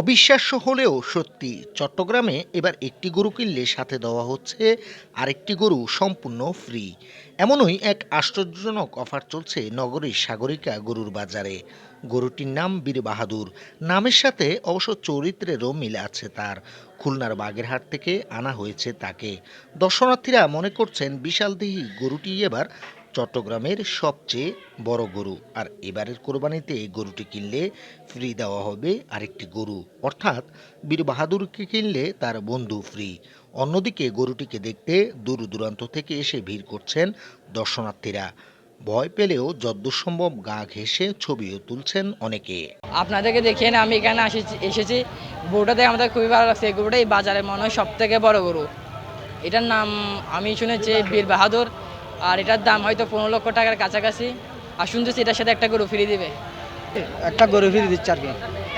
অবিশ্বাস্য হলেও সত্যি, চট্টগ্রামে এবার একটি গরু কিনলে সাথে দেওয়া হচ্ছে আরেকটি গরু সম্পূর্ণ ফ্রি। এমনই এক আশ্চর্যজনক অফার চলছে নগরীর সাগরিকা গরুর বাজারে। গরুটির নাম বীর বাহাদুর। নামের সাথে অবশ্য চরিত্রেরও মিল আছে তার। খুলনার বাগেরহাট থেকে আনা হয়েছে তাকে। দর্শনার্থীরা মনে করছেন, বিশালদেহী গরুটি এবার চট্টগ্রামের সবচেয়ে বড় গরু। আর এবারের কোরবানিতে এই গরুটি কিনলে ফ্রি দেওয়া হবে আরেকটি গরু। অর্থাৎ বীর বাহাদুরকে কিনলে তার বন্ধু ফ্রি অন্যদিকে গরুটিকে দেখতে দূর দূরান্ত থেকে এসে ভিড় করছেন দর্শনার্থীরা। ভয় পেলেও যদ্দূর সম্ভব গা ঘেঁষে ছবিও তুলছেন অনেকে। আপনাদেরকে দেখিয়ে আমি এখানে এসেছি এসেছি। গরুটা দেখে আমাদের খুবই ভালো লাগছে। এই গরুটা এই বাজারে মনে হয় সব থেকে বড় গরু। এটার নাম আমি শুনেছি বীর বাহাদুর। আর এটার দাম হয়তো পনেরো লক্ষ টাকার কাছাকাছি। আর শুনতেছি এটার সাথে একটা গরু ফ্রি দিবে। একটা গরু ফিরে দিচ্ছে আর কি।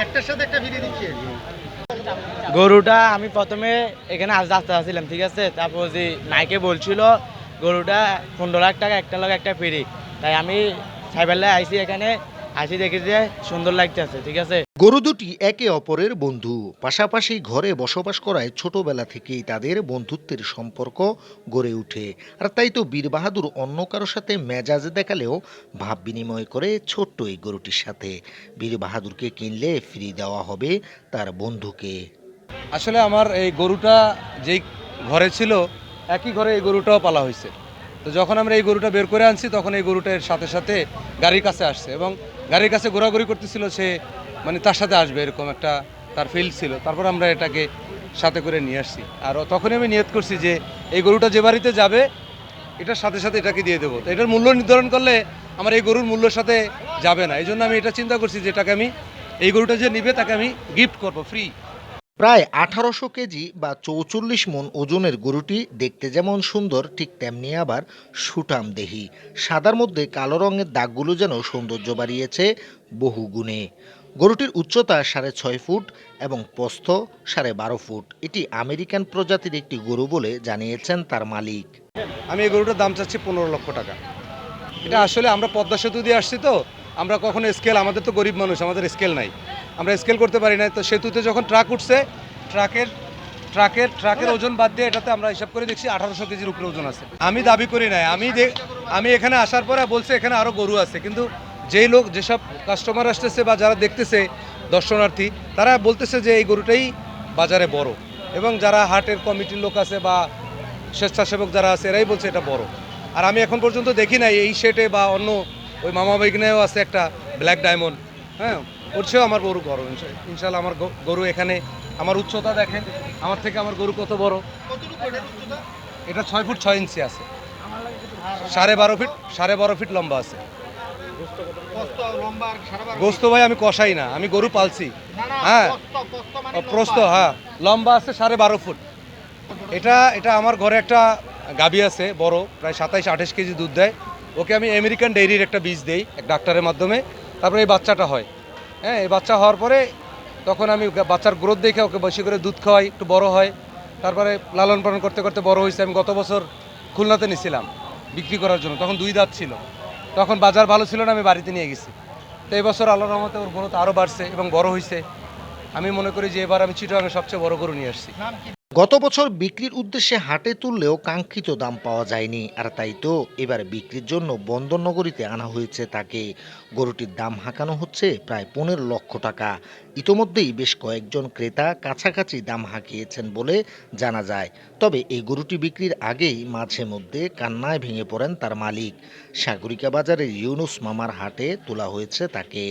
একটার সাথে একটা ফিরে দিচ্ছে। গরুটা আমি প্রথমে এখানে আজ আসতে আসছিলাম ঠিক আছে? তারপর যে নাইকে বলছিল গরুটা পনেরো লাখ টাকা একটা লাখ একটা ফিরি। তাই আমি সাইবেলায় আইসি এখানে। আইসি দেখি যে সুন্দর লাগতেছে ঠিক আছে? গরু দুটি একে অপরের বন্ধু। পাশাপাশি ঘরে বসবাস করায় ছোটবেলা থেকেই তাদের বন্ধুত্বের সম্পর্ক গড়ে ওঠে। আর তাই তো বীর বাহাদুর অন্য কারোর সাথে মেজাজ দেখালেও ভাব বিনিময় করে ছোট্ট এই গরুটির সাথে। বীর বাহাদুরকে কিনলে ফ্রি দেওয়া হবে তার বন্ধুকে। আসলে আমার এই গরুটা যেই ঘরে ছিল একই ঘরে এই গরুটাও পালা হয়েছে। তো যখন আমরা এই গরুটা বের করে আনছি, তখন এই গরুটার সাথে সাথে গাড়ির কাছে আসছে এবং গাড়ির কাছে ঘোরাঘুরি করতেছিল সে মানে তার সাথে আসবে এরকম একটা তার ফিল ছিল। তারপর আমরা এটাকে সাথে করে নিয়ে আসছি। আর তখনই আমি নিয়ত করছি যে এই গরুটা যে বাড়িতে যাবে, এটার সাথে সাথে এটাকে দিয়ে দেবো। তো এটার মূল্য নির্ধারণ করলে আমার এই গরুর মূল্যের সাথে যাবে না। এই জন্য আমি এটা চিন্তা করছি যে এটাকে আমি, এই গরুটা যে নিবে তাকে আমি গিফট করব ফ্রি প্রায় আঠারোশো কেজি বা চৌচল্লিশ মন ওজনের গরুটি দেখতে যেমন সুন্দর, ঠিক তেমনি আবার সুঠাম দেহি সাদার মধ্যে কালো রঙের দাগগুলো যেন সৌন্দর্য বাড়িয়েছে বহু গুণে গরুটির উচ্চতা সাড়ে ছয় ফুট এবং প্রস্থ সাড়ে বারো ফুট। এটি আমেরিকান প্রজাতির একটি গরু বলে জানিয়েছেন তার মালিক। আমি এই গরুটার দাম চাচ্ছি পনেরো লক্ষ টাকা। এটা আসলে আমরা পদ্মা সেতু দিয়ে আসছি তো, আমরা কখনো স্কেল আমাদের তো গরিব মানুষ, আমাদের স্কেল নাই। আমরা স্কেল করতে পারি না তো সেতুতে যখন ট্রাক উঠছে ট্রাকের ট্রাকের ট্রাকের ওজন বাদ দিয়ে এটাতে আমরা হিসাব করে দেখছি আঠারোশো কেজির উপরে ওজন আছে। আমি দাবি করি নাই। আমি আমি এখানে আসার পরে বলছে এখানে আরও গরু আছে। কিন্তু যেই লোক, যেসব কাস্টমার আসতেছে বা যারা দেখতেছে দর্শনার্থী, তারা বলতেছে যে এই গরুটাই বাজারে বড়। এবং যারা হাটের কমিটির লোক আছে বা স্বেচ্ছাসেবক যারা আছে, এরাই বলছে এটা বড়। আর আমি এখন পর্যন্ত দেখি নাই এই সেটে বা অন্য ওই মামা বাইগনেও আছে একটা ব্ল্যাক ডায়মন্ড হ্যাঁ? ওর চেয়েও আমার গরু বড় ইনশা- ইনশাল্লাহ আমার গরু এখানে আমার উচ্চতা দেখেন আমার থেকে আমার গরু কত বড়? এটা ছয় ফুট ছয় ইঞ্চি আছে। সাড়ে বারো ফিট সাড়ে বারো ফিট লম্বা আছে। গোস্ত ভাই আমি কষাই না আমি গরু পালছি। হ্যাঁ ও, প্রস্থ হ্যাঁ লম্বা আছে সাড়ে বারো ফুট। এটা এটা আমার ঘরে একটা গাবি আছে বড় প্রায় সাতাইশ আঠাশ কেজি দুধ দেয়। ওকে আমি আমেরিকান ডেইরির একটা বীজ দেই এক ডাক্তারের মাধ্যমে। তারপরে এই বাচ্চাটা হয়। হ্যাঁ এই বাচ্চা হওয়ার পরে তখন আমি বাচ্চার গ্রোথ দেখে ওকে বেশি করে দুধ খাওয়াই, একটু বড় হয়। তারপরে লালন পালন করতে করতে বড় হয়েছে। আমি গত বছর খুলনাতে নিয়েছিলাম বিক্রি করার জন্য। তখন দুই দাঁত ছিল। তখন বাজার ভালো ছিল না, আমি বাড়িতে নিয়ে গেছি। তো এই বছর আলোর রহমতে ওর গ্রোথ আরও বাড়ছে এবং বড় হয়েছে। আমি মনে করি যে এবার আমি চিটাগাংয়ে সবচেয়ে বড় গরু নিয়ে আসছি। গত বছর বিক্রির উদ্দেশ্যে হাটে তুললেও কাঙ্ক্ষিত দাম পাওয়া যায়নি। আর তাই তো এবার বিক্রির জন্য বন্দরনগরীতে আনা হয়েছে তাকে। গরুটির দাম হাঁকানো হচ্ছে প্রায় পনেরো লক্ষ টাকা। ইতোমধ্যেই বেশ কয়েকজন ক্রেতা কাছাকাছি দাম হাঁকিয়েছেন বলে জানা যায়। তবে এই গরুটি বিক্রির আগেই মাঝে মধ্যে কান্নায় ভেঙে পড়েন তার মালিক। সাগরিকা বাজারের ইউনুস মামার হাটে তোলা হয়েছে তাকে।